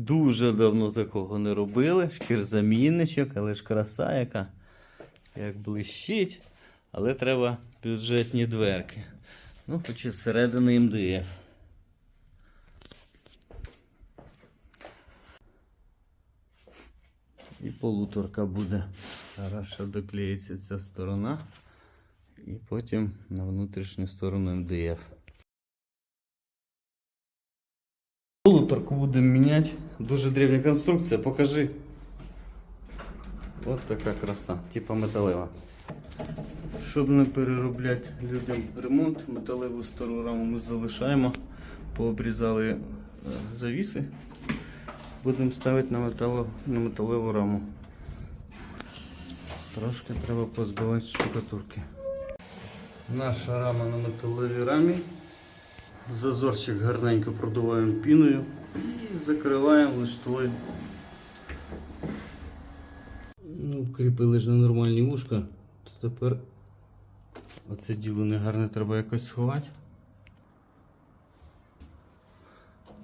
Дуже давно такого не робили. Шкірзамінничок, але ж краса яка. Як блищить. Але треба бюджетні дверки. Ну, хоч і зсередини МДФ. І полуторка буде. Хорошо доклеїться ця сторона. І потім на внутрішню сторону МДФ. Полуторку будемо міняти. Дуже древня конструкція. Покажи. От така краса, типа металева. Щоб не переробляти людям ремонт, металеву стару раму ми залишаємо. Пообрізали е, завіси. Будемо ставити на, метало, на металеву раму. Трошки треба позбивати штукатурки. Наша рама на металевій рамі. Зазорчик гарненько продуваємо піною і закриваємо лиштвою. Ну, вкріпили ж на нормальні вушка, то тепер оце діло негарне треба якось сховати.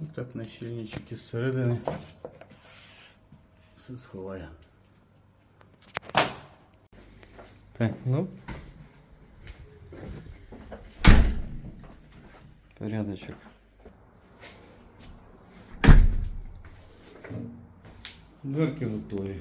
І так на щільнички зсередини все сховаю. Так, ну. Порядочок. Дверки готові.